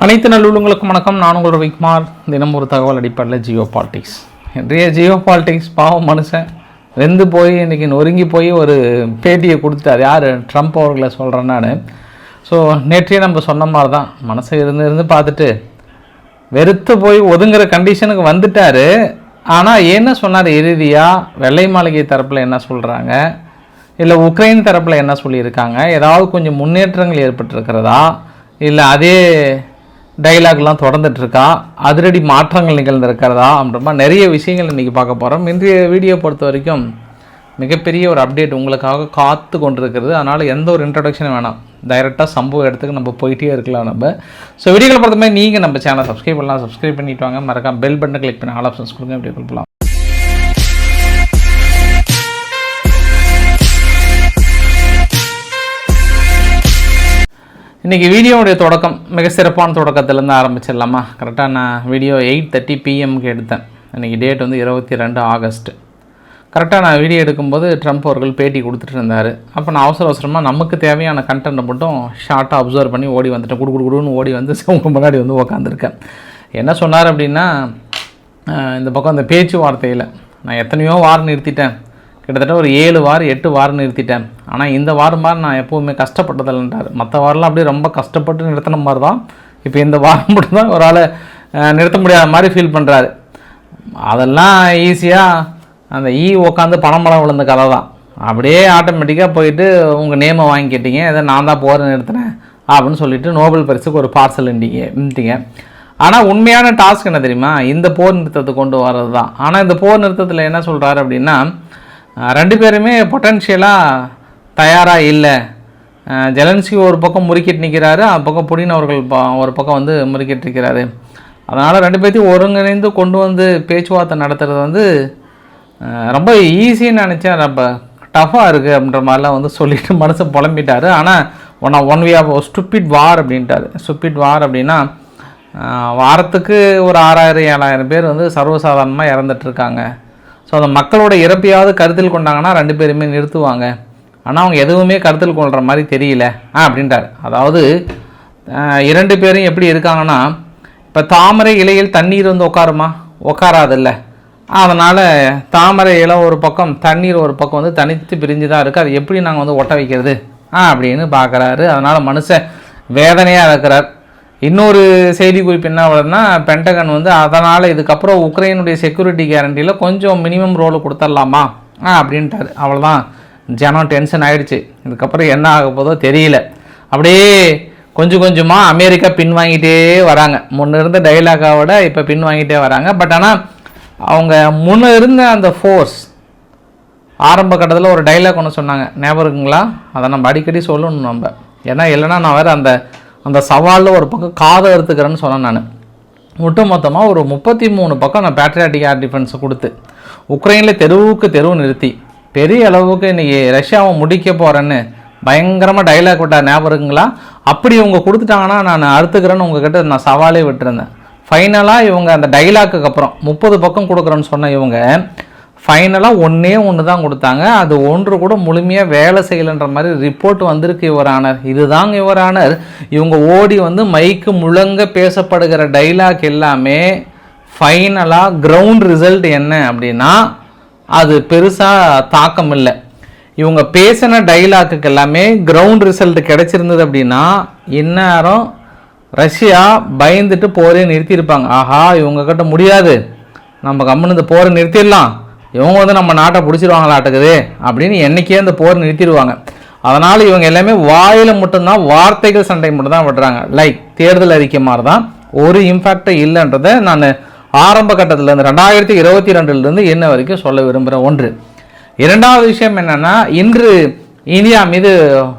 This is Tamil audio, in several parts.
அனைத்து நல்லுள்ளங்களுக்கும் வணக்கம். நான் உங்கள் ரவிக்குமார். தினம் ஒரு தகவல் அடிப்படையில் ஜியோ பாலிட்டிக்ஸ் இன்றைய ஜியோ பாலிட்டிக்ஸ் பாவம் மனுஷன் வெந்து போய் இன்றைக்கி நொறுங்கி போய் ஒரு பேட்டியை கொடுத்துட்டார் யார்? ட்ரம்ப் அவர்களை சொல்கிறேன் நான். ஸோ நேற்றையே நம்ம சொன்ன மாதிரி தான் மனசை இருந்து இருந்து பார்த்துட்டு வெறுத்து போய் ஒதுங்குற கண்டிஷனுக்கு வந்துட்டார். ஆனால் என்ன சொன்னார்? இறுதியாக வெள்ளை மாளிகை தரப்பில் என்ன சொல்கிறாங்க இல்லை உக்ரைன் தரப்பில் என்ன சொல்லியிருக்காங்க? ஏதாவது கொஞ்சம் முன்னேற்றங்கள் ஏற்பட்டிருக்கிறதா? இல்லை அதே டைலாக்லாம் தொடர்ந்துட்டுருக்கா அதிரடி மாற்றங்கள் நிகழ்ந்திருக்கிறதா அப்படின்ற நிறைய விஷயங்கள் இன்றைக்கி பார்க்க போகிறோம் இன்றைய வீடியோ பொறுத்த வரைக்கும் மிகப்பெரிய ஒரு அப்டேட் உங்களுக்காக காத்து கொண்டிருக்கிறது. அதனால் எந்த ஒரு இன்ட்ரடக்ஷனும் வேணாம். டைரெக்டாக சம்பவ இடத்துக்கு நம்ம போயிட்டே இருக்கலாம் நம்ம. ஸோ வீடியோவில் பொறுத்த மாதிரி நீங்கள் நம்ம சேனல் சப்ஸ்கிரைப் பண்ணலாம். சப்ஸ்கிரைப் பண்ணிட்டு வாங்க. மறக்காம பெல் பட்டனை கிளிக் பண்ணி ஆல் ஆப்ஷன்ஸ் கொடுங்க. வீடியோ கொடுக்கலாம் இன்றைக்கி வீடியோவுடைய தொடக்கம் மிக சிறப்பான தொடக்கத்துலேருந்து ஆரம்பிச்சிடலாமா? கரெக்டாக நான் வீடியோ எயிட் தேர்ட்டி பிஎம்க்கு எடுத்தேன். இன்றைக்கி டேட் வந்து இருபத்தி ரெண்டு ஆகஸ்ட். கரெக்டாக நான் வீடியோ எடுக்கும்போது ட்ரம்ப் அவர்கள் பேட்டி கொடுத்துட்டு இருந்தார். அப்போ நான் அவசர அவசரமாக நமக்கு தேவையான கண்டென்ட்டை மட்டும் ஷார்ட்டாக அப்சர்வ் பண்ணி ஓடி வந்துட்டேன். குடு குடு குடுன்னு ஓடி வந்து உங்கள் முன்னாடி வந்து உக்காந்துருக்கேன். என்ன சொன்னார் அப்படின்னா இந்த பக்கம் அந்த பேச்சுவார்த்தையில் நான் எத்தனையோ வாரம் நிறுத்திட்டேன். கிட்டத்தட்ட ஒரு ஏழு வாரம் எட்டு வாரம் நிறுத்திட்டேன். ஆனால் இந்த வாரம் மாதிரி நான் எப்போவுமே கஷ்டப்பட்டதில்லைன்றார். மற்ற வாரம்லாம் அப்படியே ரொம்ப கஷ்டப்பட்டு நிறுத்தின மாதிரி தான் இப்போ இந்த வாரம் மட்டும் தான் ஒரு ஆளை நிறுத்த முடியாத மாதிரி ஃபீல் பண்ணுறாரு அதெல்லாம் ஈஸியாக அந்த e ஈ உட்காந்து பணமரம் விழுந்த கதை தான். அப்படியே ஆட்டோமேட்டிக்காக போயிட்டு உங்கள் நேமை வாங்கிக்கிட்டீங்க. இதை நான் தான் போகிற நிறுத்தினேன். அப்படின்னு சொல்லிட்டு நோபல் பரிசுக்கு ஒரு பார்சல் இண்டிங்க ஆனால் உண்மையான டாஸ்க் என்ன தெரியுமா? இந்த போர் நிறுத்தத்தை கொண்டு வர்றது தான் ஆனால் இந்த போர் நிறுத்தத்தில் என்ன சொல்கிறாரு அப்படின்னா ரெண்டு பேருமே பொட்டன்ஷியலாக தயாராக இல்லை. ஜெலன்ஸ்கி ஒரு பக்கம் முறுக்கிட்டு நிற்கிறாரு அந்த பக்கம் புடின் அவர்கள் ப- ஒரு பக்கம் வந்து முறுக்கிட்டு இருக்கிறாரு அதனால் ரெண்டு பேர்த்தையும் ஒருங்கிணைந்து கொண்டு வந்து பேச்சுவார்த்தை நடத்துகிறது வந்து ரொம்ப ஈஸின்னு நினச்சேன். ரொம்ப டஃப்பாக இருக்குது அப்படின்ற மாதிரிலாம் வந்து சொல்லிட்டு மனசை புலம்பிட்டாரு. ஆனால் one one way of stupid war அப்படின்ட்டாரு. ஸ்டூப்பிட் வார் அப்படின்னா வாரத்துக்கு ஒரு ஆறாயிரம் ஏழாயிரம் பேர் வந்து சர்வசாதாரணமாக இறந்துட்டுருக்காங்க ஸோ அந்த மக்களோட இறப்பையாவது கருத்தில் கொண்டாங்கன்னா ரெண்டு பேருமே நிறுத்துவாங்க. ஆனால் அவங்க எதுவுமே கருத்தில் கொள்கிற மாதிரி தெரியல. ஆ அப்படின்ட்டார் அதாவது இரண்டு பேரும் எப்படி இருக்காங்கன்னா இப்போ தாமரை இலையில் தண்ணீர் வந்து உட்காருமா உட்காராதில்ல அதனால் தாமரை இலை ஒரு பக்கம் தண்ணீர் ஒரு பக்கம் வந்து தனித்து பிரிஞ்சு தான் இருக்குது அது எப்படி நாங்கள் வந்து ஒட்ட வைக்கிறது? ஆ அப்படின்னு பார்க்குறாரு அதனால் மனுஷன் வேதனையாக இருக்கிறார். இன்னொரு செய்தி குறிப்பு என்ன வருதுன்னா பென்டகன் வந்து அதனால் இதுக்கப்புறம் உக்ரைனுடைய செக்யூரிட்டி கேரண்டியில் கொஞ்சம் மினிமம் ரோல் கொடுத்துடலாமா? ஆ அப்படின்ட்டாரு. அவ்வளோதான் ஜனம் டென்ஷன் ஆகிடுச்சு இதுக்கப்புறம் என்ன ஆக போதோ தெரியல. அப்படியே கொஞ்சம் கொஞ்சமாக அமெரிக்கா பின் வாங்கிட்டே வராங்க. முன்ன இருந்த டைலாகை விட இப்போ பின் வாங்கிட்டே வராங்க. பட் ஆனால் அவங்க முன்ன இருந்த அந்த ஃபோர்ஸ் ஆரம்ப கட்டத்தில் ஒரு டைலாக் ஒன்று சொன்னாங்க. ஞாபகம் இருக்குங்களா? அதை நம்ம அடிக்கடி சொல்லணும் நம்ம. ஏன்னா இல்லைன்னா நான் வேறு அந்த அந்த சவாலில் ஒரு பக்கம் காதை எடுத்துக்கிறேன்னு சொன்னேன் நான். ஒட்டு மொத்தமாக ஒரு முப்பத்தி மூணு பக்கம் நான் பேட்ரியாட்டிக் ஏர் டிஃபென்ஸை கொடுத்து உக்ரைனில் தெருவுக்கு தெருவு நிறுத்தி பெரிய அளவுக்கு இன்றைக்கி ரஷ்யாவை முடிக்க போகிறேன்னு பயங்கரமாக டைலாக் விட்டா ஞாபகம் இருக்குங்களா அப்படி இவங்க கொடுத்துட்டாங்கன்னா நான் அறுத்துக்கிறேன்னு உங்ககிட்ட நான் சவாலே விட்டுருந்தேன். ஃபைனலாக இவங்க அந்த டைலாக்குக்கு அப்புறம் முப்பது பக்கம் கொடுக்குறேன்னு சொன்ன இவங்க ஃபைனலாக ஒன்றே ஒன்று தான் கொடுத்தாங்க. அது ஒன்று கூட முழுமையாக வேலை செய்யலைன்ற மாதிரி ரிப்போர்ட் வந்திருக்கு யுவரானர் இதுதாங்க யுவரானர் இவங்க ஓடி வந்து மைக்கு முழங்க பேசப்படுகிற டைலாக் எல்லாமே ஃபைனலாக கிரவுண்ட் ரிசல்ட் என்ன அப்படின்னா அது பெருசாக தாக்கம் இல்லை இவங்க பேசின டைலாக்குக்கு எல்லாமே கிரவுண்ட் ரிசல்ட் கிடைச்சிருந்தது அப்படின்னா இந்நேரம் ரஷ்யா பயந்துட்டு போரே நிறுத்தியிருப்பாங்க. ஆஹா இவங்க கிட்ட முடியாது. நம்ம கம்முன்னு இந்த போரை நிறுத்திடலாம். இவங்க வந்து நம்ம நாட்டை பிடிச்சிருவாங்களாட்டுக்குது அப்படின்னு என்னைக்கே அந்த போர் நிறுத்திடுவாங்க. அதனால் இவங்க எல்லாமே வாயில் மட்டும்தான் வார்த்தைகள் சண்டை மட்டும் தான் விடுறாங்க. லைக் தேர்தல் அறிக்கை மாதிரி தான் ஒரு இம்பேக்டும் இல்லைன்றதை நான் ஆரம்ப கட்டத்திலேருந்து ரெண்டாயிரத்தி இருபத்தி ரெண்டுலேருந்து என்ன வரைக்கும் சொல்ல விரும்புகிற ஒன்று. இரண்டாவது விஷயம் என்னென்னா இன்று இந்தியா மீது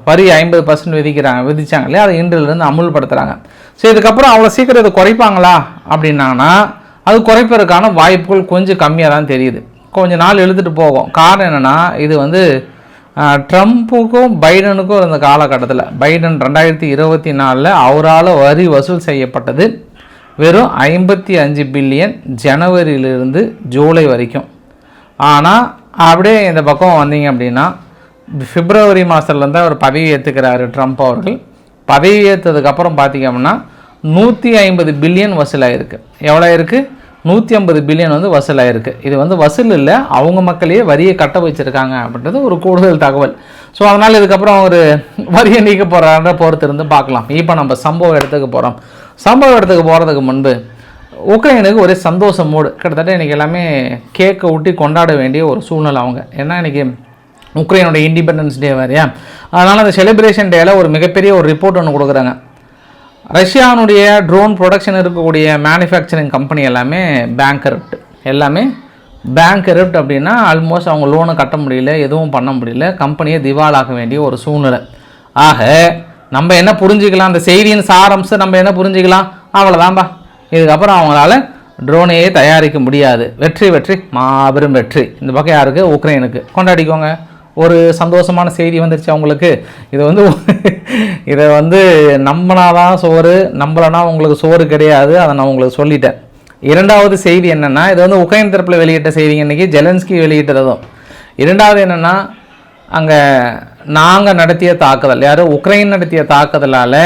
வரி ஐம்பது பர்சன்ட் விதிக்கிறாங்க விதிச்சாங்க இல்லையா? அதை இன்றிலிருந்து அமுல்படுத்துகிறாங்க ஸோ இதுக்கப்புறம் அவ்வளோ சீக்கிரம் இதை குறைப்பாங்களா? அப்படின்னாங்கன்னா அது குறைப்பதற்கான வாய்ப்புகள் கொஞ்சம் கம்மியாக தான் தெரியுது. கொஞ்ச நாள் இழுத்துட்டு போகும். காரணம் என்னென்னா இது வந்து ட்ரம்ப்புக்கும் பைடனுக்கும் இருந்த காலகட்டத்தில் பைடன் ரெண்டாயிரத்தி இருபத்தி நாலில் அவரால் வரி வசூல் செய்யப்பட்டது வெறும் ஐம்பத்தி அஞ்சு பில்லியன் ஜனவரியிலிருந்து ஜூலை வரைக்கும். ஆனால் அப்படியே இந்த பக்கம் வந்தீங்க அப்படின்னா பிப்ரவரி மாதத்துலேருந்து அவர் பதவி ஏற்றுக்கிறாரு ட்ரம்ப் அவர்கள். பதவி ஏற்றதுக்கப்புறம் பார்த்தீங்க அப்படின்னா நூற்றி ஐம்பது பில்லியன் வசூலாயிருக்கு. எவ்வளோ இருக்குது நூற்றி ஐம்பது பில்லியன் வந்து வசூலாயிருக்கு. இது வந்து வசூல் இல்லை அவங்க மக்களையே வரியை கட்ட வச்சுருக்காங்க அப்படின்றது ஒரு கூடுதல் தகவல். ஸோ அதனால் இதுக்கப்புறம் ஒரு வரியை நீக்க போகிறான்ற பொறுத்து இருந்து பார்க்கலாம். இப்போ நம்ம சம்பவ இடத்துக்கு போகிறோம் சம்பவ இடத்துக்கு போகிறதுக்கு முன்பு உக்ரைனுக்கு ஒரே சந்தோஷ மூடு. கிட்டத்தட்ட இன்றைக்கி எல்லாமே கேக்கை ஊட்டி கொண்டாட வேண்டிய ஒரு சூழ்நிலை அவங்க. ஏன்னா இன்றைக்கி உக்ரைனோட இண்டிபெண்டன்ஸ் டே வேறையா அதனால் அந்த செலிப்ரேஷன் டேயில் ஒரு மிகப்பெரிய ஒரு ரிப்போர்ட் ஒன்று கொடுக்குறாங்க. ரஷ்யானுடைய ட்ரோன் ப்ரொடக்ஷன் இருக்கக்கூடிய மேனுஃபேக்சரிங் கம்பெனி எல்லாமே பேங்கரப்ட் எல்லாமே பேங்கரப்ட் அப்படின்னா ஆல்மோஸ்ட் அவங்க லோனை கட்ட முடியல எதுவும் பண்ண முடியல. கம்பெனியை திவாலாக வேண்டிய ஒரு சூழ்நிலை. ஆக நம்ம என்ன புரிஞ்சுக்கலாம்? அந்த செய்தியின் சாரம்சம் நம்ம என்ன புரிஞ்சுக்கலாம்? அவ்வளோதான்பா இதுக்கப்புறம் அவங்களால ட்ரோனையே தயாரிக்க முடியாது. வெற்றி வெற்றி மாபெரும் வெற்றி. இந்த பக்கம் யாருக்கு? உக்ரைனுக்கு. கொண்டாடிக்கோங்க. ஒரு சந்தோஷமான செய்தி வந்துருச்சு அவங்களுக்கு. இதை வந்து இதை வந்து நம்பினாதான் சோறு நம்பலைன்னா உங்களுக்கு சோறு கிடையாது அதை நான் உங்களுக்கு சொல்லிட்டேன். இரண்டாவது செய்தி என்னென்னா இது வந்து உக்ரைன் தரப்பில் வெளியிட்ட செய்திங்க இன்றைக்கி ஜெலன்ஸ்கி வெளியிட்டதும். இரண்டாவது என்னென்னா அங்கே நாங்கள் நடத்திய தாக்குதல் யார்? உக்ரைன் நடத்திய தாக்குதலால்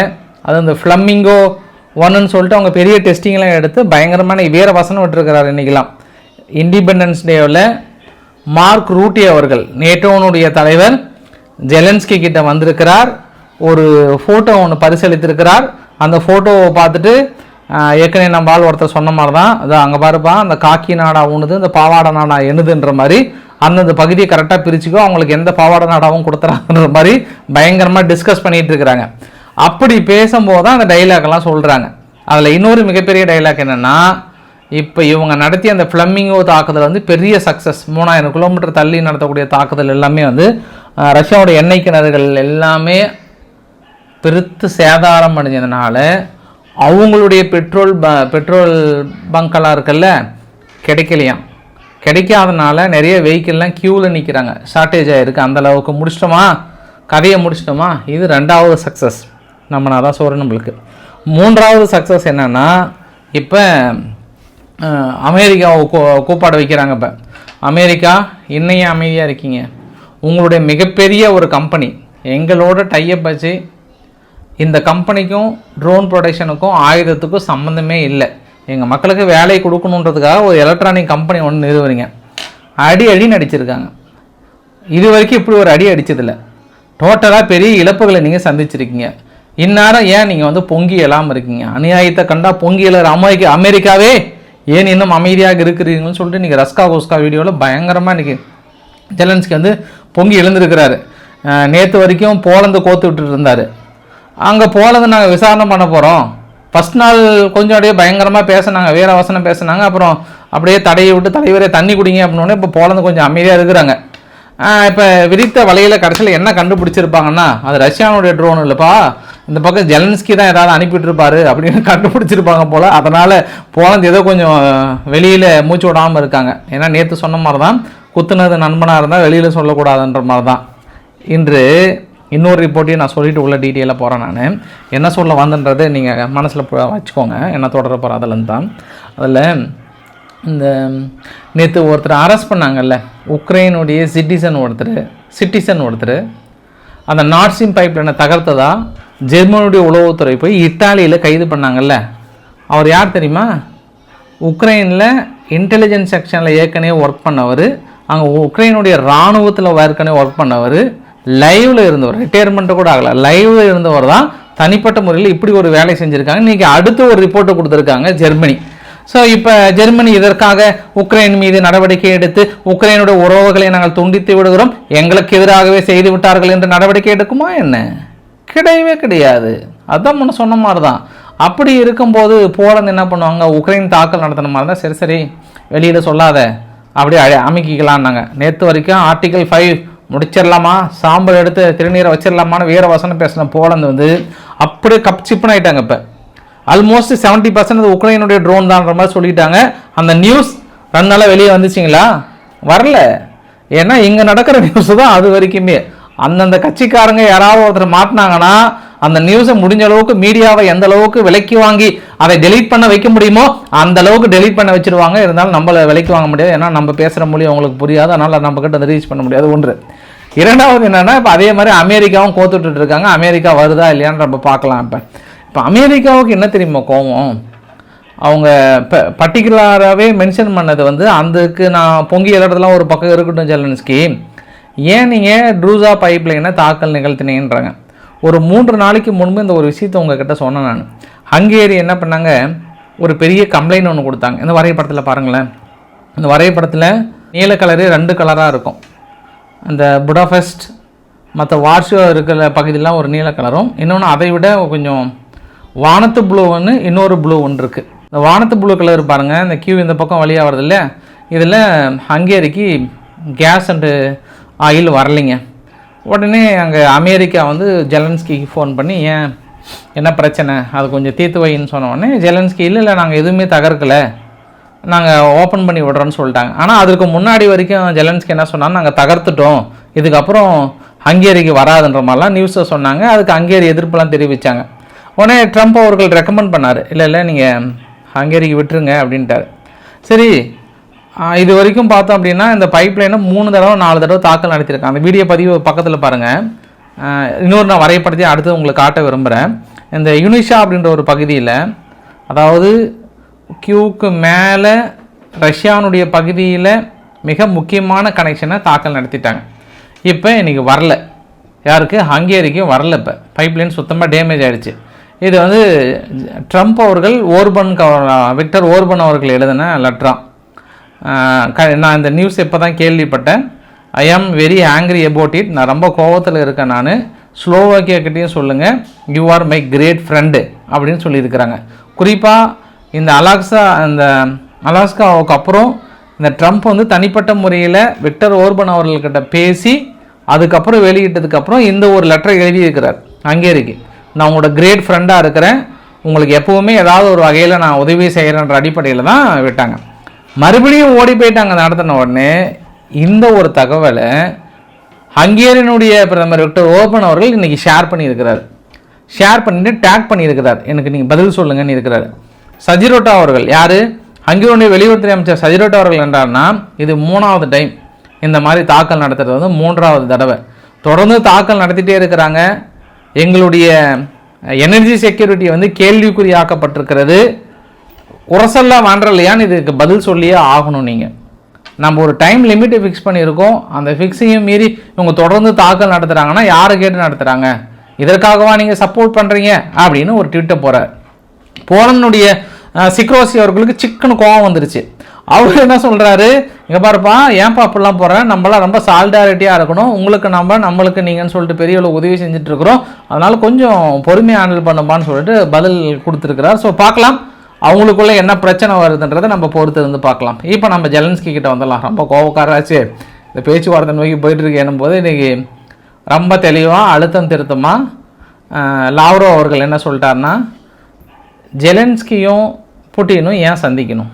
அது இந்த ஃப்ளம்மிங்கோ ஒன்றுன்னு சொல்லிட்டு அவங்க பெரிய டெஸ்டிங்லாம் எடுத்து பயங்கரமான வேறு வசனம் விட்டுருக்கிறார் இன்றைக்கெலாம் இண்டிபெண்டன்ஸ் டேவில் மார்க் ரூட்டி அவர்கள் நேட்டோனுடைய தலைவர் ஜெலன்ஸ்கி கிட்ட வந்திருக்கிறார் ஒரு ஃபோட்டோ ஒன்று பரிசீலித்திருக்கிறார் அந்த ஃபோட்டோவை பார்த்துட்டு ஏற்கனவே நம்ம ஆள் ஒருத்தர் சொன்ன மாதிரி தான் அது அங்கே பாருப்பா அந்த காக்கி நாடா உணுது இந்த பாவாடை நாடா எண்ணுதுன்ற மாதிரி அந்தந்த பகுதியை கரெக்டாக பிரிச்சுக்கோ அவங்களுக்கு எந்த பாவாடை நாடாவும் கொடுத்துறாங்கன்ற மாதிரி பயங்கரமாக டிஸ்கஸ் பண்ணிகிட்டு இருக்கிறாங்க. அப்படி பேசும்போது தான் அந்த டைலாக்லாம் சொல்கிறாங்க அதில் இன்னொரு மிகப்பெரிய டைலாக் என்னென்னா இப்போ இவங்க நடத்திய அந்த ஃப்ளம்மிங்கோ தாக்குதல் வந்து பெரிய சக்ஸஸ் மூணாயிரம் கிலோமீட்டர் தள்ளி நடத்தக்கூடிய தாக்குதல் எல்லாமே வந்து ரஷ்யாவோட எண்ணெய் கிணறுகள் எல்லாமே பெருத்து சேதாரம் அடைஞ்சதுனால அவங்களுடைய பெட்ரோல் ப பெட்ரோல் பங்கெல்லாம் இருக்குல்ல கிடைக்கலையாம் கிடைக்காதனால நிறைய வெஹிக்கிள்லாம் க்யூவில் நிற்கிறாங்க ஷார்ட்டேஜ் ஆகிருக்கு அந்தளவுக்கு முடிச்சிட்டோமா? கதையை முடிச்சிட்டோமா? இது ரெண்டாவது சக்ஸஸ் நம்ம நான் தான் சொல்கிறேன் நம்மளுக்கு. மூன்றாவது சக்ஸஸ் என்னென்னா இப்போ அமெரிக்காவை கூப்பாட வைக்கிறாங்க இப்போ. அமெரிக்கா இன்னையும் அமைதியாக இருக்கீங்க? உங்களுடைய மிகப்பெரிய ஒரு கம்பெனி எங்களோட டையப் வச்சு இந்த கம்பெனிக்கும் ட்ரோன் ப்ரொடக்ஷனுக்கும் ஆயுதத்துக்கும் சம்மந்தமே இல்லை. எங்கள் மக்களுக்கு வேலை கொடுக்கணுன்றதுக்காக ஒரு எலக்ட்ரானிக் கம்பெனி ஒன்று நிறுவறீங்க. அடி அடி நடிச்சிருக்காங்க. இது வரைக்கும் இப்படி ஒரு அடி அடித்ததில்லை டோட்டலாக பெரிய இழப்புகளை நீங்கள் சந்திச்சிருக்கீங்க. இந்நேரம் ஏன் நீங்கள் வந்து பொங்கி எழாமல் இருக்கீங்க? அநியாயத்தை கண்டா பொங்கி எழற அமெரிக்க அமெரிக்காவே! ஏன் இன்னும் அமைதியாக இருக்கிறீங்கன்னு சொல்லிட்டு இன்றைக்கி ரஸ்கா கோஸ்கா வீடியோவில் பயங்கரமாக இன்றைக்கி ஜெலன்ஸ்கி வந்து பொங்கி எழுந்திருக்கிறாரு. நேற்று வரைக்கும் போலந்து கோத்துக்கிட்டு விட்டுட்டு இருந்தார். அங்கே போலந்து நாங்கள் விசாரணை பண்ண போகிறோம் ஃபஸ்ட் நாள் கொஞ்சம் அப்படியே பயங்கரமாக பேசினாங்க வேற வசனம் பேசினாங்க. அப்புறம் அப்படியே தடையை விட்டு தலைவரே தண்ணி குடிங்க அப்படின்னோடனே இப்போ போலந்து கொஞ்சம் அமைதியாக இருக்கிறாங்க. இப்போ விரித்த வலையில் கடைசியில் என்ன கண்டுபிடிச்சிருப்பாங்கன்னா அது ரஷ்யானுடைய ட்ரோன் இல்லைப்பா. இந்த பக்கம் ஜெலன்ஸ்கி தான் ஏதாவது அனுப்பிட்டுருப்பாரு அப்படின்னு கண்டுபிடிச்சிருப்பாங்க போல். அதனால் போலந்து ஏதோ கொஞ்சம் வெளியில் மூச்சு விடாமல் இருக்காங்க. ஏன்னா நேற்று சொன்ன மாதிரி தான் குத்துனது நண்பனாக இருந்தால் வெளியில் சொல்லக்கூடாதுன்ற மாதிரி தான் இன்று இன்னொரு ரிப்போர்ட்டையும் நான் சொல்லிட்டு உள்ள டீட்டெயிலாக போகிறேன் நான். என்ன சொல்ல வந்தன்றது நீங்கள் மனசில் வச்சுக்கோங்க. என்ன தொடர போகிற அதுலேருந்து தான். அதில் இந்த நேற்று ஒருத்தர் அரெஸ்ட் பண்ணாங்கல்ல உக்ரைனுடைய சிட்டிசன் ஒருத்தர் சிட்டிசன் ஒருத்தர் அந்த நார்சிம் பைப்லைனை தகர்த்ததா ஜெர்மனுடைய உளவுத்துறை போய் இத்தாலியில் கைது பண்ணாங்கல்ல. அவர் யார் தெரியுமா? உக்ரைனில் இன்டெலிஜென்ஸ் செக்ஷனில் ஏற்கனவே ஒர்க் பண்ணவர் அங்கே உக்ரைனுடைய இராணுவத்தில் ஏற்கனவே ஒர்க் பண்ணவர் லைவில் இருந்தவர் ரிட்டையர்மெண்ட்டு கூட ஆகலை லைவில் இருந்தவர் தான் தனிப்பட்ட முறையில் இப்படி ஒரு வேலை செஞ்சுருக்காங்க. இன்றைக்கி அடுத்து ஒரு ரிப்போர்ட்டை கொடுத்துருக்காங்க ஜெர்மனி. ஸோ இப்போ ஜெர்மனி இதற்காக உக்ரைன் மீது நடவடிக்கை எடுத்து உக்ரைனுடைய உறவுகளை நாங்கள் துண்டித்து விடுகிறோம்? எங்களுக்கு எதிராகவே செய்து விட்டார்கள் என்று நடவடிக்கை எடுக்குமா என்ன? கிடையவே கிடையாது. அதான் முன்ன சொன்ன மாதிரி தான் அப்படி இருக்கும்போது போலந்து என்ன பண்ணுவாங்க? உக்ரைன் தாக்கல் நடத்தின மாதிரி தான் சரி சரி வெளியில் சொல்லாத. அப்படியே அமைக்கிக்கலான்னாங்க நேற்று வரைக்கும் ஆர்டிகல் ஃபைவ் முடிச்சிடலாமா? சாம்பல் எடுத்து திருநீரை வச்சிடலாமான்னு வீரவாசனம் பேசின போலந்து வந்து அப்படியே கப் சிப்புன்னு ஆகிட்டாங்க இப்போ. ஆல்மோஸ்ட் செவன்ட்டி பர்சன்ட் உக்ரைனுடைய ட்ரோன் தான்ற மாதிரி சொல்லிட்டாங்க. அந்த நியூஸ் ரெண்டு நாளாக வெளியே வந்துச்சிங்களா? வரல. ஏன்னா இங்கே நடக்கிற நியூஸ் தான் அது வரைக்குமே. அந்தந்த கட்சிக்காரங்க யாராவது ஒருத்தர் மாட்டினாங்கன்னா அந்த நியூஸை முடிஞ்ச அளவுக்கு மீடியாவை எந்த அளவுக்கு விலைக்கு வாங்கி அதை டெலீட் பண்ண வைக்க முடியுமோ அந்த அளவுக்கு டெலீட் பண்ண வச்சுருவாங்க. இருந்தாலும் நம்மளை விலைக்கு வாங்க முடியாது. ஏன்னா நம்ம பேசுகிற மொழி அவங்களுக்கு புரியாது. அதனால் நம்ம கிட்ட அதை ரீச் பண்ண முடியாது. ஒன்று. இரண்டாவது என்னென்னா இப்போ அதே மாதிரி அமெரிக்காவும் கோத்துட்டு இருக்காங்க. அமெரிக்கா வருதா இல்லையான்னு நம்ம பார்க்கலாம் இப்போ. இப்போ அமெரிக்காவுக்கு என்ன தெரியுமா கோவம்? அவங்க இப்போ பர்டிகுலராகவே மென்ஷன் பண்ணது வந்து அதுக்கு நான் பொங்கி இடத்துலாம் ஒரு பக்கம் இருக்கட்டும் ஜெலன்ஸ்கி. ஏன் நீங்கள் ட்ரூசா பைப் லைனை தாக்கல் நிகழ்த்தினீங்கன்றாங்க? ஒரு மூன்று நாளைக்கு முன்பு இந்த ஒரு விஷயத்தை உங்ககிட்ட சொன்னேன் நான். ஹங்கேரி என்ன பண்ணாங்க? ஒரு பெரிய கம்ப்ளைண்ட் ஒன்று கொடுத்தாங்க. இந்த வரைபடத்தில் பாருங்களேன். இந்த வரைபடத்தில் நீல கலரு ரெண்டு கலராக இருக்கும். அந்த புடாஃபெஸ்ட் மற்ற வார்ஷோ இருக்கிற பகுதியெலாம் ஒரு நீல கலரும் இன்னொன்று அதை விட கொஞ்சம் வானத்து ப்ளூ ஒன்று இன்னொரு ப்ளூ ஒன்று இருக்குது இந்த வானத்து ப்ளூ கலர் பாருங்கள் இந்த கியூ இந்த பக்கம் வழியாக வருது இல்லையா? இதில் ஹங்கேரிக்கு கேஸ் அண்டு ஆயில் வரலைங்க. உடனே அங்கே அமெரிக்கா வந்து ஜெலன்ஸ்கிக்கு ஃபோன் பண்ணி ஏன்? என்ன பிரச்சனை? அது கொஞ்சம் தீர்த்து வைன்னு சொன்ன உடனே ஜெலன்ஸ்கி இல்லை இல்லை நாங்கள் எதுவுமே தகர்க்கலை. நாங்கள் ஓப்பன் பண்ணி விடுறோன்னு சொல்லிட்டாங்க. ஆனால் அதுக்கு முன்னாடி வரைக்கும் ஜெலன்ஸ்கி என்ன சொன்னாங்க? நாங்கள் தகர்த்துட்டோம். இதுக்கப்புறம் ஹங்கேரிக்கு வராதுன்ற மாதிரிலாம் நியூஸை சொன்னாங்க. அதுக்கு ஹங்கேரி எதிர்ப்புலாம் தெரிவித்தாங்க உடனே ட்ரம்ப் அவர்கள் ரெக்கமெண்ட் பண்ணார். இல்லை இல்லை நீங்கள் ஹங்கேரிக்கு விட்டுருங்க அப்படின்ட்டார். சரி இது வரைக்கும் பார்த்தோம் அப்படின்னா இந்த பைப் லைனை மூணு தடவை நாலு தடவை தாக்கல் நடத்தியிருக்காங்க. அந்த வீடியோ பதிவு பக்கத்தில் பாருங்கள் இன்னொரு நான் வரைபடத்தை அடுத்து உங்களுக்கு காட்ட விரும்புகிறேன் இந்த யுனிஷா அப்படின்ற ஒரு பகுதியில் அதாவது கியூக்கு மேலே ரஷ்யானுடைய பகுதியில் மிக முக்கியமான கனெக்ஷனை தாக்கல் நடத்திட்டாங்க. இப்போ இன்றைக்கி வரல. யாருக்கு? ஹங்கேரிக்கும் வரல இப்போ. பைப்லைன் சுத்தமாக டேமேஜ் ஆகிடுச்சு இது வந்து ட்ரம்ப் அவர்கள் ஓர்பன் விக்டர் ஓர்பன் அவர்கள் எழுதின லெட்டராம் நான் இந்த நியூஸ் இப்போ தான் கேள்விப்பட்டேன். ஐ am very angry about it நான் ரொம்ப கோவத்தில் இருக்கேன் நான். ஸ்லோவாக்கியக்கிட்டேயும் சொல்லுங்கள் you are my great friend அப்படின்னு சொல்லியிருக்கிறாங்க. குறிப்பாக இந்த அலாக்ஸா இந்த அலாஸ்காவுக்கு அப்புறம் இந்த ட்ரம்ப் வந்து தனிப்பட்ட முறையில் விக்டர் ஓர்பன் அவர்கள்கிட்ட பேசி அதுக்கப்புறம் வெளியிட்டதுக்கப்புறம் இந்த ஒரு லெட்டரை எழுதியிருக்கிறார். ஹங்கேரிக்கு நான் உங்களோட கிரேட் ஃப்ரெண்டாக இருக்கிறேன். உங்களுக்கு எப்போவுமே ஏதாவது ஒரு வகையில் நான் உதவி செய்கிறேன்ற அடிப்படையில் தான் விட்டாங்க. மறுபடியும் ஓடி போயிட்டாங்க நடத்தின உடனே இந்த ஒரு தகவலை ஹங்கேரியனுடைய பிரதமர் விக்டர் ஓபன் அவர்கள் இன்னைக்கு ஷேர் பண்ணியிருக்கிறார். ஷேர் பண்ணிட்டு டேக் பண்ணியிருக்கிறார். எனக்கு நீங்கள் பதில் சொல்லுங்கன்னு இருக்கிறார். சஜிரோட்டா அவர்கள் யார்? ஹங்கேரியனுடைய வெளியுறவுத்துறை அமைச்சர் சஜிரோட்டா அவர்கள் என்றார்னா இது மூணாவது டைம் இந்த மாதிரி தாக்கல் நடத்துறது வந்து மூன்றாவது தடவை. தொடர்ந்து தாக்கல் நடத்திட்டே இருக்கிறாங்க. எங்களுடைய எனர்ஜி செக்யூரிட்டி வந்து கேள்விக்குறியாக்கப்பட்டிருக்கிறது. உரசல்லாம் வாண்டலையான்னு இதுக்கு பதில் சொல்லியே ஆகணும் நீங்கள் நம்ம ஒரு டைம் லிமிட்டை ஃபிக்ஸ் பண்ணியிருக்கோம். அந்த ஃபிக்ஸையும் மீறி இவங்க தொடர்ந்து தாக்கல் நடத்துகிறாங்கன்னா யாரை கேட்டு நடத்துகிறாங்க இதற்காகவா நீங்கள் சப்போர்ட் பண்ணுறீங்க அப்படின்னு ஒரு ட்விட்டை போகிறார் போலனுடைய சிக்ரோசி அவர்களுக்கு சிக்கன் கோவம் வந்துருச்சு. அவர் என்ன சொல்கிறாரு இங்கே பாருப்பா ஏன்ப்பா அப்படிலாம் போகிறேன் நம்மளாம் ரொம்ப சால்டாரிட்டியாக இருக்கணும். உங்களுக்கு நம்ம நம்மளுக்கு நீங்கன்னு சொல்லிட்டு பெரிய அளவு உதவி செஞ்சுட்டு இருக்கிறோம் அதனால் கொஞ்சம் பொறுமையாக ஹேண்டில் பண்ணுமான்னு சொல்லிட்டு பதில் கொடுத்துருக்கிறார். ஸோ பார்க்கலாம். அவங்களுக்குள்ள என்ன பிரச்சனை வருதுன்றதை நம்ம பொறுத்து இருந்து பார்க்கலாம். இப்போ நம்ம ஜெலன்ஸ்கி கிட்ட வந்துடலாம். ரொம்ப கோவக்காராச்சு. இந்த பேச்சுவார்த்தை நோக்கி போயிட்டுருக்கேனும் போது இன்றைக்கி ரொம்ப தெளிவாக அழுத்தம் திருத்தமாக லாவ்ரோ அவர்கள் என்ன சொல்லிட்டாருன்னா ஜெலன்ஸ்கியும் புட்டினும் ஏன் சந்திக்கணும்?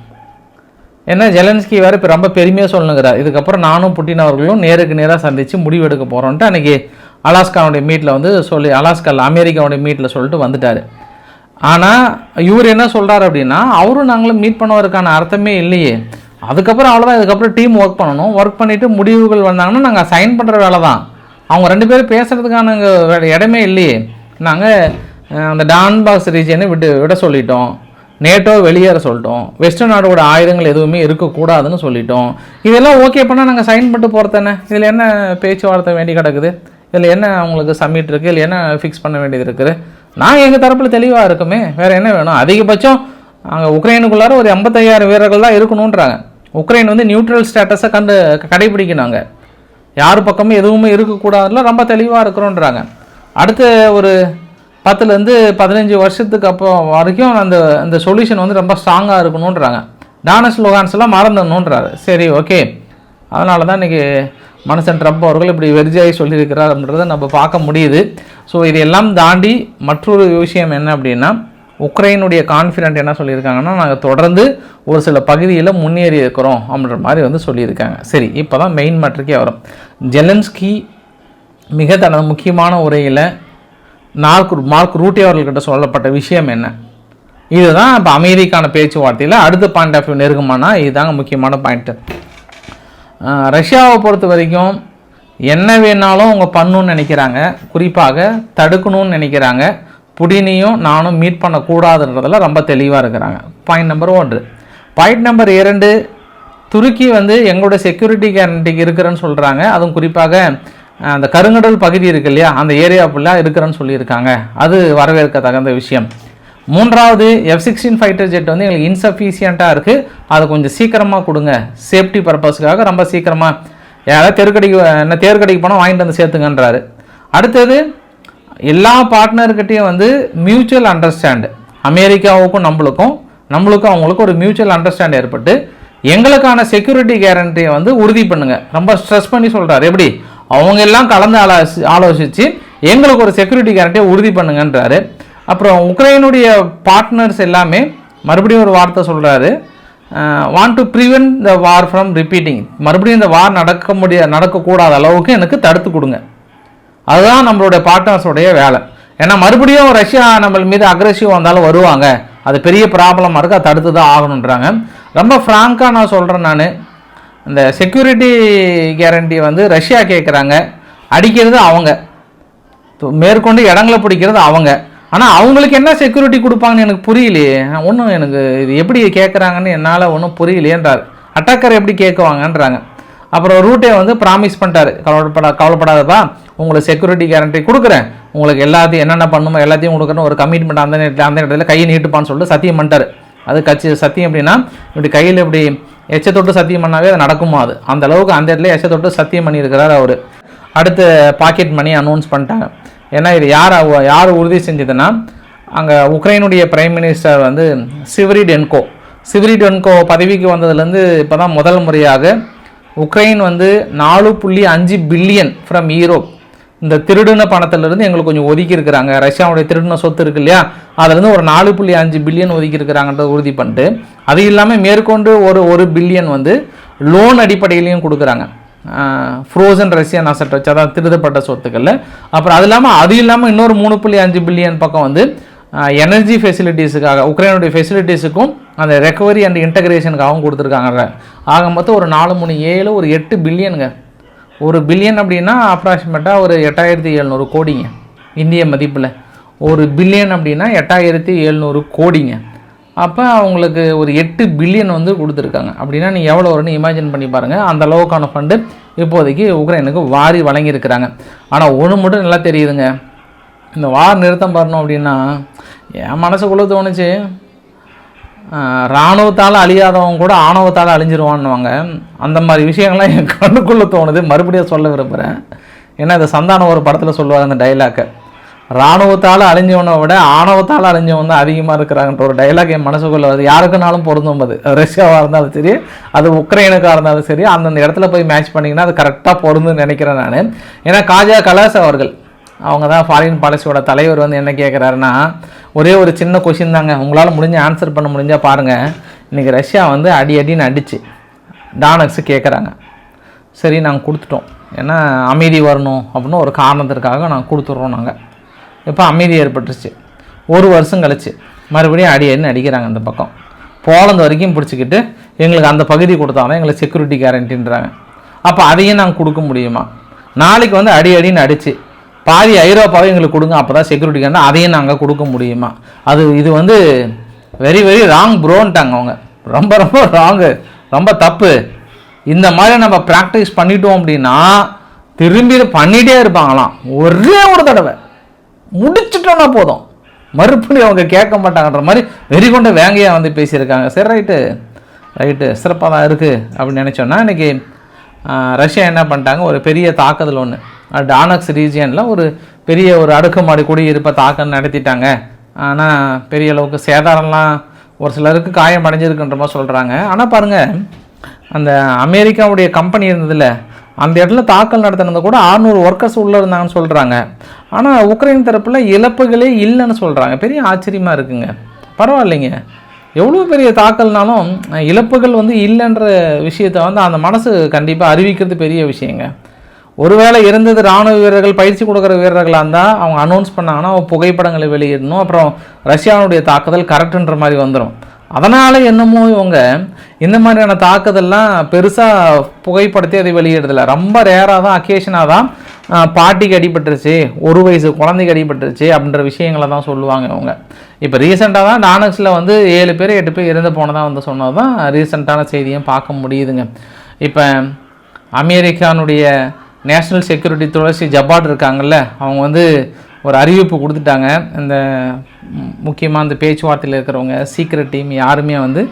ஏன்னா ஜெலன்ஸ்கி வேறு இப்போ ரொம்ப பெருமையாக சொல்லுங்கிறார் இதுக்கப்புறம் நானும் புட்டின் அவர்களும் நேருக்கு நேராக சந்தித்து முடிவெடுக்க போகிறோன்ட்டு அன்றைக்கி அலாஸ்காவுடைய மீட்டில் வந்து சொல்லி அலாஸ்காவில் அமெரிக்காவுடைய மீட்டில் சொல்லிட்டு வந்துட்டார். ஆனால் இவர் என்ன சொல்கிறார் அப்படின்னா அவரும் நாங்களும் மீட் பண்ணுவதற்கான அர்த்தமே இல்லையே. அதுக்கப்புறம் அவ்வளோதான் இதுக்கப்புறம் டீம் ஒர்க் பண்ணணும். ஒர்க் பண்ணிவிட்டு முடிவுகள் வந்தாங்கன்னா நாங்கள் சைன் பண்ணுற வேலை தான் அவங்க ரெண்டு பேரும் பேசுகிறதுக்கான இடமே இல்லையே. நாங்கள் அந்த டான்பாஸ் ரீஜனை விட்டு விட சொல்லிட்டோம். நேட்டோ வெளியேற சொல்லிட்டோம். வெஸ்டர்ன் நாடோட ஆயுதங்கள் எதுவுமே இருக்கக்கூடாதுன்னு சொல்லிட்டோம். இதெல்லாம் ஓகே பண்ணால் நாங்கள் சைன் பண்ணிட்டு போகிறதானே இதில் என்ன பேச்சுவார்த்தை வேண்டி கிடக்குது? இதில் என்ன அவங்களுக்கு சப்மிட் இருக்குது இல்லை என்ன ஃபிக்ஸ் பண்ண வேண்டியது இருக்குது? நாங்கள் எங்கள் தரப்பில் தெளிவாக இருக்குமே. வேறு என்ன வேணும்? அதிகபட்சம் அங்கே உக்ரைனுக்குள்ளார ஒரு எண்பத்தையாயிரம் வீரர்கள் தான் இருக்கணுன்றாங்க உக்ரைன் வந்து நியூட்ரல் ஸ்டேட்டஸை கண்டு கடைபிடிக்கணுங்க யார் பக்கமும் எதுவுமே இருக்கக்கூடாதுல ரொம்ப தெளிவாக இருக்கிறோன்றாங்க அடுத்து ஒரு பத்துலேருந்து பதினஞ்சு வருஷத்துக்கு அப்புறம் வரைக்கும் அந்த அந்த சொல்யூஷன் வந்து ரொம்ப ஸ்ட்ராங்காக இருக்கணுன்றாங்க டானஸ் லோகான்ஸ் எல்லாம் மறந்துடணுன்றாரு சரி ஓகே அதனால தான் இன்றைக்கி மனுஷன் ட்ரம்ப் அவர்கள் இப்படி வெறிஜாகி சொல்லியிருக்கிறார் அப்படின்றத நம்ம பார்க்க முடியுது. ஸோ இதையெல்லாம் தாண்டி மற்றொரு விஷயம் என்ன அப்படின்னா உக்ரைனுடைய கான்ஃபிடென்ட் என்ன சொல்லியிருக்காங்கன்னா நாங்கள் தொடர்ந்து ஒரு சில பகுதியில் முன்னேறி இருக்கிறோம் அப்படின்ற மாதிரி வந்து சொல்லியிருக்காங்க. சரி இப்போ தான் மெயின் மேட்ருக்கே வரும். ஜெலன்ஸ்கி மிக தனது முக்கியமான உரையில் நார்க் மார்க் ரூட்டி அவர்கள்கிட்ட சொல்லப்பட்ட விஷயம் என்ன? இதுதான் இப்போ அமெரிக்கான பேச்சுவார்த்தையில் அடுத்த பாயிண்ட் ஆஃப் வியூ நெருங்குமானா இதுதாங்க முக்கியமான பாயிண்ட்டு ரஷ்யாவை பொறுத்த வரைக்கும் என்ன வேணாலும் அவங்க பண்ணணும்னு நினைக்கிறாங்க. குறிப்பாக தடுக்கணும்னு நினைக்கிறாங்க. புடினையும் நானும் மீட் பண்ணக்கூடாதுன்றதில் ரொம்ப தெளிவாக இருக்கிறாங்க. பாயிண்ட் நம்பர் ஒன்று. பாயிண்ட் நம்பர் இரண்டு துருக்கி வந்து எங்களோட செக்யூரிட்டி கேரண்டிக்கு இருக்கிறேன்னு சொல்கிறாங்க அதுவும் குறிப்பாக அந்த கருங்கடல் பகுதி இருக்கு இல்லையா அந்த ஏரியா ஃபுல்லாக இருக்கிறேன்னு சொல்லியிருக்காங்க. அது வரவேற்க தகுந்த விஷயம். மூன்றாவது எஃப் சிக்ஸ்டீன் ஃபைட்டர் ஜெட் வந்து எங்களுக்கு இன்சஃபிஷியண்ட்டாக இருக்குது அது கொஞ்சம் சீக்கிரமாக கொடுங்க. சேஃப்டி பர்பஸ்க்காக ரொம்ப சீக்கிரமாக யாராவது தெருக்கடிக்கு என்ன தேர்க்கடைக்கு போனால் வாங்கிட்டு வந்து சேர்த்துங்கன்றாரு. அடுத்தது எல்லா பார்ட்னர்கிட்டையும் வந்து மியூச்சுவல் அண்டர்ஸ்டாண்டு அமெரிக்காவுக்கும் நம்மளுக்கும் நம்மளுக்கும் அவங்களுக்கும் ஒரு மியூச்சுவல் அண்டர்ஸ்டாண்ட் ஏற்பட்டு எங்களுக்கான செக்யூரிட்டி கேரண்டியை வந்து உறுதி பண்ணுங்கள் ரொம்ப ஸ்ட்ரெஸ் பண்ணி சொல்கிறாரு எப்படி? அவங்க எல்லாம் கலந்து ஆலோசி ஆலோசித்து எங்களுக்கு ஒரு செக்யூரிட்டி கேரண்டியை உறுதி பண்ணுங்கன்றாரு. அப்புறம் உக்ரைனுடைய பார்ட்னர்ஸ் எல்லாமே மறுபடியும் ஒரு வார்த்தை சொல்கிறாரு want to prevent the war from repeating மறுபடியும் இந்த வார் நடக்க முடிய நடக்கக்கூடாத அளவுக்கு எனக்கு தடுத்து கொடுங்க. அதுதான் நம்மளுடைய பார்ட்னர்ஸோடைய வேலை. ஏன்னா மறுபடியும் ரஷ்யா நம்ம மீது அக்ரெசிவ் வந்தாலும் வருவாங்க. அது பெரிய ப்ராப்ளமாக இருக்குது அதை தடுத்து தான் ஆகணுன்றாங்க ரொம்ப ஃப்ராங்காக நான் சொல்கிறேன் நான். இந்த செக்யூரிட்டி கேரண்டி வந்து ரஷ்யா கேட்குறாங்க அடிக்கிறது அவங்க. மேற்கொண்டு இடங்களை பிடிக்கிறது அவங்க. ஆனால் அவங்களுக்கு என்ன செக்யூரிட்டி கொடுப்பாங்கன்னு எனக்கு புரியலையே. ஒன்றும் எனக்கு இது எப்படி கேட்குறாங்கன்னு என்னால் ஒன்றும் புரியலையேன்றார். அட்டாக்கர் எப்படி கேட்குவாங்கன்றாங்க அப்புறம் ரூட்டே வந்து ப்ராமிஸ் பண்ணிட்டாரு. கவலைப்படா கவலைப்படாதப்பா. உங்களுக்கு செக்யூரிட்டி கேரண்டி கொடுக்குறேன். உங்களுக்கு எல்லாத்தையும் என்னென்ன பண்ணுமோ எல்லாத்தையும் கொடுக்குறேன்னு ஒரு கமிட்மெண்ட் அந்த நேரத்தில் அந்த இடத்துல கையை நீட்டுப்பான்னு சொல்லிட்டு சத்தியம் பண்ணிட்டார். அது கட்சி சத்தியம் எப்படின்னா இப்படி கையில் இப்படி எச்ச தொட்டு சத்தியம் பண்ணாவே அது நடக்குமா அது? அந்த அளவுக்கு அந்த இடத்துல எச்ச தொட்டு சத்தியம் பண்ணியிருக்கிறார் அவர். அடுத்து பாக்கெட் மணி அனௌன்ஸ் பண்ணிட்டாங்க. ஏன்னா இது யார் யார் உறுதி செஞ்சதுன்னா அங்கே உக்ரைனுடைய பிரைம் மினிஸ்டர் வந்து சிவரிடென்கோ சிவரிடென்கோ பதவிக்கு வந்ததுலேருந்து இப்போ தான் முதல் முறையாக உக்ரைன் வந்து நாலு புள்ளி அஞ்சு பில்லியன் ஃப்ரம் ஈரோப் இந்த திருடின பணத்திலிருந்து எங்களுக்கு கொஞ்சம் ஒதுக்கி இருக்கிறாங்க ரஷ்யாவுடைய திருடின சொத்து இருக்கு இல்லையா? அதுலேருந்து ஒரு நாலு புள்ளி அஞ்சு பில்லியன் ஒதுக்கி இருக்கிறாங்கன்றத உறுதி பண்ணிட்டு அது இல்லாமல் மேற்கொண்டு ஒரு ஒரு பில்லியன் வந்து லோன் அடிப்படையிலையும் கொடுக்குறாங்க. ஃப்ரோசன் ரஷ்யன் அசட் வச்சு அதாவது திருடப்பட்ட சொத்துக்களில். அப்புறம் அது இல்லாமல் அது இல்லாமல் இன்னொரு மூணு புள்ளி அஞ்சு பில்லியன் பக்கம் வந்து எனர்ஜி ஃபெசிலிட்டிஸுக்காக உக்ரைனுடைய ஃபெசிலிட்டிஸுக்கும் அந்த ரெக்கவரி அண்ட் இன்டகிரேஷனுக்காகவும் கொடுத்துருக்காங்க. ஆக மொத்தம் ஒரு நாலு மூணு ஏழு ஒரு எட்டு பில்லியனுங்க. ஒரு பில்லியன் அப்படின்னா அப்ராக்சிமேட்டாக ஒரு எட்டாயிரத்தி எழுநூறு கோடிங்க இந்திய மதிப்பில். ஒரு பில்லியன் அப்படின்னா எட்டாயிரத்தி எழுநூறு கோடிங்க. அப்போ அவங்களுக்கு ஒரு எட்டு பில்லியன் வந்து கொடுத்துருக்காங்க. அப்படின்னா நீ எவ்வளோ வரும்னு இமேஜின் பண்ணி பாருங்கள் அந்த அளவுக்கான ஃபண்டு இப்போதைக்கு உக்ரைனுக்கு வாரி வழங்கியிருக்கிறாங்க. ஆனால் ஒன்று மட்டும் நல்லா தெரியுதுங்க. இந்த வார் நிறுத்தம் பண்ணணும் அப்படின்னா என் மனசுக்குள்ளே தோணுச்சு. இராணுவத்தால் அழியாதவங்க கூட ஆணவத்தால் அழிஞ்சிருவான்னுவாங்க. அந்த மாதிரி விஷயங்கள்லாம் என் கண்ணுக்குள்ளே தோணுது. மறுபடியும் சொல்ல விரும்புகிறேன் ஏன்னா இந்த சந்தானம் ஒரு படத்தில் சொல்லுவாங்க அந்த டைலாக்கை இராணுவத்தால் அழிஞ்சவனை விட ஆணவத்தால் அழிஞ்சவன் தான் அதிகமாக இருக்கிறாங்கன்ற ஒரு டைலாக் என் மனசுக்குள்ளே வருது. யாருக்குனாலும் பொருந்தும் அது. அது ரஷ்யாவாக இருந்தாலும் சரி அது உக்ரைனுக்காக இருந்தாலும் சரி அந்தந்த இடத்துல போய் மேட்ச் பண்ணிங்கன்னா அது கரெக்டாக பொருந்துன்னு நினைக்கிறேன் நான். ஏன்னா காஜா கலாஸ் அவர்கள் அவங்க தான் ஃபாரின் பாலிசியோட தலைவர் வந்து என்ன கேட்குறாருன்னா ஒரே ஒரு சின்ன கொஷின் தாங்க. உங்களால் முடிஞ்ச ஆன்சர் பண்ண முடிஞ்சால் பாருங்கள் இன்றைக்கி ரஷ்யா வந்து அடி அடின்னு அடிச்சு டானக்ஸு கேட்குறாங்க சரி நாங்கள் கொடுத்துட்டோம். ஏன்னா அமைதி வரணும் அப்படின்னு ஒரு காரணத்திற்காக நாங்கள் கொடுத்துட்றோம் நாங்கள் இப்போ அமைதி ஏற்பட்டுருச்சு. ஒரு வருஷம் கழிச்சு மறுபடியும் அடி அடின்னு அடிக்கிறாங்க அந்த பக்கம். போலந்து வரைக்கும் பிடிச்சிக்கிட்டு எங்களுக்கு அந்த பகுதி கொடுத்தாலும் எங்களுக்கு செக்யூரிட்டி கேரண்டின்றாங்க அப்போ அதையும் நாங்கள் கொடுக்க முடியுமா? நாளைக்கு வந்து அடி அடின்னு அடிச்சு பாதி ஐரோப்பாவை எங்களுக்கு கொடுங்க அப்போ தான் செக்யூரிட்டி கேரண்டி அதையும் நாங்கள் கொடுக்க முடியுமா? அது இது வந்து வெரி வெரி ராங் ப்ரோன்ட்டாங்க அவங்க. ரொம்ப ரொம்ப ராங்கு ரொம்ப தப்பு. இந்த மாதிரி நம்ம ப்ராக்டிஸ் பண்ணிட்டோம் அப்படின்னா திரும்பி பண்ணிகிட்டே இருப்பாங்களாம். ஒரே ஒரு தடவை. முடிச்சிட்டோன்னா போதும். மறுபடியும் அவங்க கேட்க மாட்டாங்கன்ற மாதிரி வெறி கொண்ட வேங்கையாக வந்து பேசியிருக்காங்க. சரி ரைட்டு ரைட்டு சிறப்பாக தான் இருக்குது அப்படின்னு நினச்சோன்னா இன்றைக்கி ரஷ்யா என்ன பண்ணிட்டாங்க? ஒரு பெரிய தாக்குதல் ஒன்று டானக்ஸ் ரீஜியனில் ஒரு பெரிய ஒரு அடுக்குமாடி குடியிருப்பை தாக்கம் நடத்திட்டாங்க. ஆனால் பெரிய அளவுக்கு சேதாரம்லாம் ஒரு சிலருக்கு காயம் அடைஞ்சிருக்குன்ற மாதிரி சொல்கிறாங்க ஆனால் பாருங்கள் அந்த அமெரிக்காவுடைய கம்பெனி இருந்ததில்ல அந்த இடத்துல தாக்கல் நடத்தினது கூட 600 ஒர்க்கர்ஸ் உள்ளே இருந்தாங்கன்னு சொல்கிறாங்க ஆனால் உக்ரைன் தரப்பில் இழப்புகளே இல்லைன்னு சொல்கிறாங்க பெரிய ஆச்சரியமாக இருக்குங்க. பரவாயில்லைங்க. எவ்வளோ பெரிய தாக்கல்னாலும் இழப்புகள் வந்து இல்லைன்ற விஷயத்தை வந்து அந்த மனசு கண்டிப்பாக அறிவிக்கிறது பெரிய விஷயங்க. ஒருவேளை இருந்தது ராணுவ வீரர்கள் பயிற்சி கொடுக்குற வீரர்களாக இருந்தால் அவங்க அனௌன்ஸ் பண்ணாங்கன்னா அவங்க புகைப்படங்களை வெளியிடணும். அப்புறம் ரஷ்யாவுடைய தாக்குதல் கரெக்டுன்ற மாதிரி வந்துடும் அதனால் என்னமோ இவங்க இந்த மாதிரியான தாக்குதல்லாம் பெருசாக புகைப்படுத்தி அதை வெளியிடுறதில்ல. ரொம்ப ரேராக தான் அக்கேஷனாக தான் பாட்டிக்கு அடிபட்டுருச்சு ஒரு வயசு குழந்தைக்கு அடிபட்டுருச்சு அப்படின்ற விஷயங்களை தான் சொல்லுவாங்க அவங்க இப்போ ரீசெண்டாக தான் டானக்ஸில் வந்து ஏழு பேர் எட்டு பேர் இறந்து போனதாக வந்து சொன்னது தான் ரீசெண்டான செய்தியும் பார்க்க முடியுதுங்க. இப்போ அமெரிக்கானுடைய நேஷ்னல் செக்யூரிட்டி துளசி ஜப்பாட் இருக்காங்கல்ல அவங்க வந்து ஒரு அறிவிப்பு கொடுத்துட்டாங்க. இந்த முக்கியமாக இந்த பேச்சுவார்த்தையில் இருக்கிறவங்க சீக்ரெட் டீம் யாருமே வந்து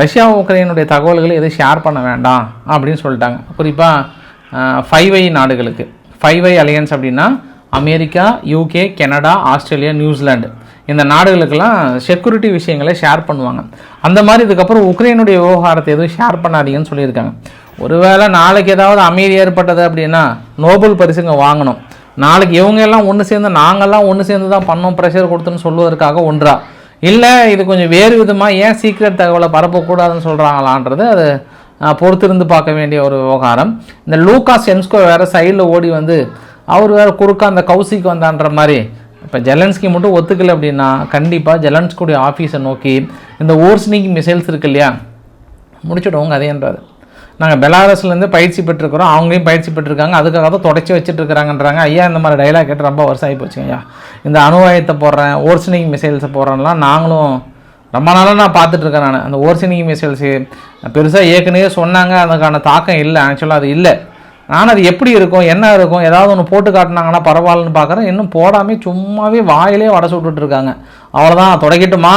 ரஷ்யா உக்ரைனுடைய தகவல்களை எதுவும் ஷேர் பண்ண வேண்டாம் அப்படின்னு சொல்லிட்டாங்க. குறிப்பாக ஃபைவ் ஐ நாடுகளுக்கு. ஃபைவ் ஐ அலையன்ஸ் அப்படின்னா America UK Canada Australia New Zealand இந்த நாடுகளுக்கெல்லாம் செக்யூரிட்டி விஷயங்களை ஷேர் பண்ணுவாங்க. அந்த மாதிரி இதுக்கப்புறம் உக்ரைனுடைய விவகாரத்தை எதுவும் ஷேர் பண்ணாதீங்கன்னு சொல்லியிருக்காங்க. ஒருவேளை நாளைக்கு ஏதாவது அமைதி ஏற்பட்டது அப்படின்னா நோபல் பரிசுங்க வாங்கணும். நாளைக்கு இவங்க எல்லாம் ஒன்று சேர்ந்து நாங்கள்லாம் ஒன்று சேர்ந்து தான் பண்ணோம் ப்ரெஷர் கொடுத்துன்னு சொல்லுவதற்காக ஒன்றா. இல்லை இது கொஞ்சம் வேறு விதமாக ஏன் சீக்ரெட் தகவலை பரப்பக்கூடாதுன்னு சொல்கிறாங்களான்றது அது பொறுத்திருந்து பார்க்க வேண்டிய ஒரு விவகாரம். இந்த லூகா சென்ஸ்கோ வேறு சைடில் ஓடி வந்து அவர் வேறு குறுக்க அந்த கவுசிக்கு வந்தான்ற மாதிரி இப்போ ஜெலன்ஸ்கி மட்டும் ஒத்துக்கல அப்படின்னா கண்டிப்பாக ஜெலன்ஸ்குடைய ஆஃபீஸை நோக்கி இந்த ஓர்ஸ்னிக் மிசைல்ஸ் இருக்கு இல்லையா முடிச்சுடுவோங்க அதேன்றாரு நாங்கள் பெலாரஸ்லேருந்து பயிற்சி பெற்றிருக்கிறோம். அவங்களையும் பயிற்சி பெற்றிருக்காங்க. அதுக்காக தான் தொடச்சி வச்சுட்டு இருக்கிறாங்கன்றாங்க ஐயா இந்த மாதிரி டைலாக் கேட்டு ரொம்ப வருஷம் ஆகி போச்சுங்க ஐயா. இந்த அணுவாயத்தை போடுறேன் ஓர்சனிங் மிசைல்ஸை போடுறேன்லாம் நாங்களும் ரொம்ப நாளாக நான் பார்த்துட்ருக்கேன் நான். அந்த ஓர்சனிங் மிசைல்ஸு பெருசாக ஏற்கனவே சொன்னாங்க. அதுக்கான தாக்கம் இல்லை. ஆக்சுவலாக அது இல்லை. ஆனால் அது எப்படி இருக்கும்? என்ன இருக்கும்? ஏதாவது ஒன்று போட்டு காட்டினாங்கன்னா பரவாயில்லன்னு பார்க்குறேன் இன்னும் போடாமல் சும்மாவே வாயிலே வடை சுட்டுட்ருக்காங்க. அவ்வளோதான் தொடக்கிட்டுமா?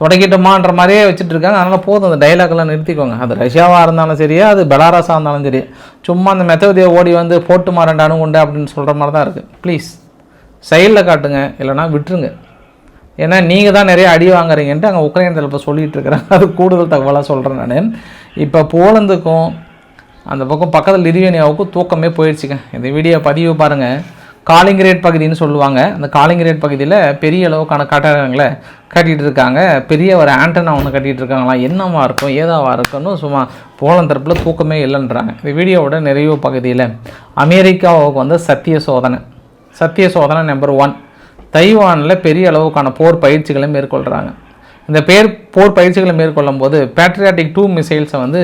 தொடக்கிட்டோமான்ற மாதிரியே வச்சுட்டு இருக்காங்க அதனால் போதும் அந்த டைலாக்லாம் நிறுத்திக்கோங்க. அது ரஷ்யாவாக இருந்தாலும் சரி அது பெலாரஸாக இருந்தாலும் சரி சும்மா அந்த மெத்தவதியை ஓடி வந்து போட்டு மாறண்ட அணுகுண்டு அப்படின்னு சொல்கிற மாதிரி தான் இருக்குது ப்ளீஸ் சைடில் காட்டுங்க இல்லைனா விட்டுருங்க. ஏன்னா நீங்கள் தான் நிறைய அடி வாங்குறீங்கன்ட்டு அங்கே உக்ரைன் தலைப்பை சொல்லிகிட்டு இருக்கிறாங்க. அது கூடுதல் தகவலாக சொல்கிறேன் நான். இப்போ போலந்துக்கும் அந்த பக்கம் பக்கத்தில் லிதுவேனியாவுக்கும் தூக்கமே போயிடுச்சுங்க. இந்த வீடியோ பதிவு பாருங்கள் காலிங்கிரேட் பகுதின்னு சொல்லுவாங்க. அந்த காலிங்கிரேட் பகுதியில் பெரிய அளவுக்கான கட்டடங்களை கட்டிகிட்டு இருக்காங்க பெரிய ஒரு ஆண்டனா ஒன்று கட்டிகிட்டு இருக்காங்களாம் என்னவா இருக்கும்? ஏதாவா இருக்கும்னு சும்மா போலன் தரப்பில் தூக்கமே இல்லைன்றாங்க. இந்த வீடியோவோட நிறைவு பகுதியில் அமெரிக்காவுக்கு வந்து சத்திய சோதனை. சத்திய சோதனை நம்பர் ஒன் தைவானில் பெரிய அளவுக்கான போர் பயிற்சிகளை மேற்கொள்கிறாங்க இந்த பேர் போர் பயிற்சிகளை மேற்கொள்ளும் போது பேட்ரியாட்டிக் டூ மிசைல்ஸை வந்து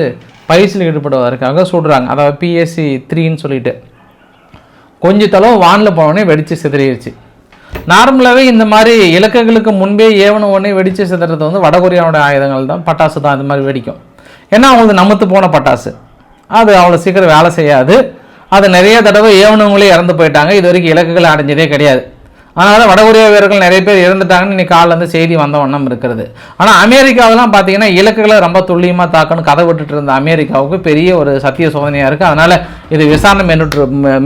பயிற்சியில் ஈடுபடுவதற்காக சுடுறாங்க. அதாவது பிஎஸ்சி த்ரீன்னு சொல்லிட்டு. கொஞ்ச தளவு வானில் போனோடனே வெடித்து சிதறிடுச்சு நார்மலாகவே இந்த மாதிரி இலக்குகளுக்கு முன்பே ஏவன ஒன்றே வெடித்து சிதறது வந்து வடகொரியாவோட ஆயுதங்கள் தான். பட்டாசு தான் அது மாதிரி வெடிக்கும். ஏன்னா அவங்களுக்கு நமத்து போன பட்டாசு. அது அவ்வளோ சீக்கிரம் வேலை செய்யாது. அது நிறைய தடவை ஏவனவங்களே இறந்து போயிட்டாங்க. இது வரைக்கும் இலக்குகளை அடைஞ்சதே கிடையாது. அதனால் வடகொரியா வீரர்கள் நிறைய பேர் இறந்துட்டாங்கன்னு இன்னைக்கு காலைலேருந்து செய்தி வந்த வண்ணம் இருக்கிறது. ஆனால் அமெரிக்காவெலாம் பார்த்தீங்கன்னா இலக்குகளை ரொம்ப துல்லியமாக தாக்கணும் கதை விட்டுட்டு இருந்த அமெரிக்காவுக்கு பெரிய ஒரு சத்திய சோதனையாக இருக்குது அதனால் இது விசாரணை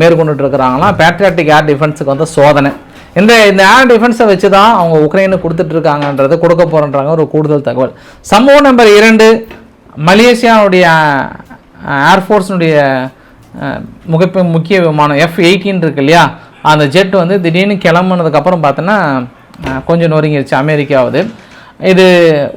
மேற்கொண்டுட்டு இருக்கிறாங்களாம். பேட்ரியாட்டிக் ஏர் டிஃபென்ஸுக்கு வந்து சோதனை. இந்த இந்த ஏர் டிஃபென்ஸை வச்சு தான் அவங்க உக்ரைனுக்கு கொடுத்துட்டு இருக்காங்கன்றது கொடுக்க போகிறன்றாங்க ஒரு கூடுதல் தகவல். சம்பவம் நம்பர் இரண்டு மலேசியாவுடைய ஏர்ஃபோர்ஸினுடைய முகப்ப முக்கிய விமானம் எஃப் எயிட்டீன் இருக்கு இல்லையா? அந்த ஜெட் வந்து திடீர்னு கிளம்புனதுக்கப்புறம் பார்த்தோன்னா கொஞ்சம் நொறுங்கிருச்சு அமெரிக்காவது. இது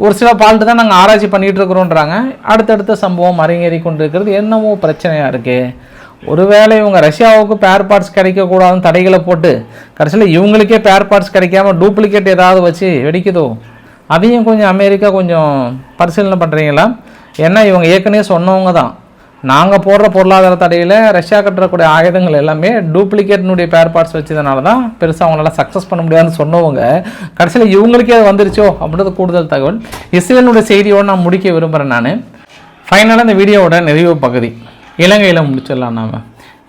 ஒரு சில பால்ட்டு தான் நாங்கள் ஆராய்ச்சி பண்ணிகிட்டு இருக்கிறோன்றாங்க. அடுத்தடுத்த சம்பவம் அரங்கேறி கொண்டு இருக்கிறது என்னவோ பிரச்சனையாக இருக்குது ஒருவேளை இவங்க ரஷ்யாவுக்கு பேர் பார்ட்ஸ் கிடைக்கக்கூடாதுன்னு தடைகளை போட்டு கடைசியில் இவங்களுக்கே பேர் பார்ட்ஸ் கிடைக்காம டூப்ளிகேட் ஏதாவது வச்சு வெடிக்குதோ? அதையும் கொஞ்சம் அமெரிக்கா கொஞ்சம் பரிசீலனை பண்ணுறீங்களா ஏன்னா இவங்க ஏற்கனவே சொன்னவங்க தான். நாங்கள் போடுற பொருளாதார தடையில் ரஷ்யா கட்டுறக்கூடிய ஆயுதங்கள் எல்லாமே டூப்ளிகேட்னுடைய பேர் பார்ட்ஸ் வச்சதுனால தான் பெருசாக அவங்களால சக்ஸஸ் பண்ண முடியாதுன்னு சொன்னவங்க கடைசியில் இவங்களுக்கே அது வந்துருச்சோ அப்படின்றது கூடுதல் தகவல். இஸ்ரேலுடைய செய்தியோடு நான் முடிக்க விரும்புகிறேன் நான். ஃபைனலாக இந்த வீடியோவோட நிறைவு பகுதி. இலங்கையில் முடிச்சிடலாம் நாம்.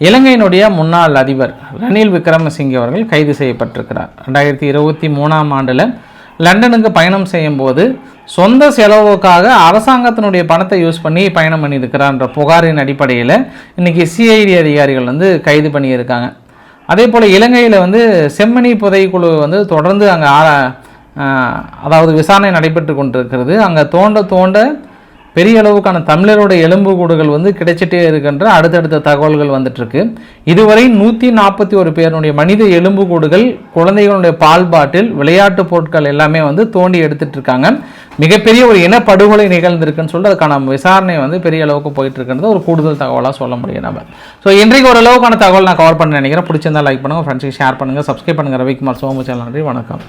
இலங்கையினுடைய முன்னாள் அதிபர் ரணில் விக்ரமசிங்கே அவர்கள் கைது செய்யப்பட்டிருக்கிறார். ரெண்டாயிரத்தி இருபத்தி மூணாம் ஆண்டில் லண்டனுக்கு பயணம் செய்யும்போது சொந்த செலவுக்காக அரசாங்கத்தினுடைய பணத்தை யூஸ் பண்ணி பயணம் பண்ணியிருக்கிறான்ற புகாரின் அடிப்படையில் இன்றைக்கி சிஐடி அதிகாரிகள் வந்து கைது பண்ணியிருக்காங்க. அதே போல் இலங்கையில் வந்து செம்மணி புதைக்குழு வந்து தொடர்ந்து அங்கே அதாவது விசாரணை நடைபெற்று கொண்டிருக்கிறது. அங்கே தோண்ட தோண்ட பெரிய அளவுக்கான தமிழரோட எலும்புக்கூடுகள் வந்து கிடைச்சிட்டே இருக்கின்ற அடுத்தடுத்த தகவல்கள் வந்துட்டுருக்கு. இதுவரை நூற்றி நாற்பத்தி ஒரு பேருடைய மனித எலும்புக்கூடுகள் குழந்தைகளுடைய பால் பாட்டில் விளையாட்டு பொருட்கள் எல்லாமே வந்து தோண்டி எடுத்துட்டு இருக்காங்க மிகப்பெரிய ஒரு இனப்படுகொலை நிகழ்ந்திருக்குன்னு சொல்லிட்டு அதுக்கான விசாரணை வந்து பெரிய அளவுக்கு போயிட்டு இருக்கிறது ஒரு கூடுதல் தகவலாக சொல்ல முடியும் நம்ம. ஸோ இன்றைக்கு ஒரு அளவுக்கான தகவல் நான் கவர் பண்ண நினைக்கிறேன். பிடிச்சிருந்தா லைக் பண்ணுங்கள் ஃப்ரெண்ட்ஸுக்கு ஷேர் பண்ணுங்கள் சப்ஸ்கிரைப் பண்ணுங்கள் ரவிக்குமார் சோமு சேனல் நன்றி வணக்கம்.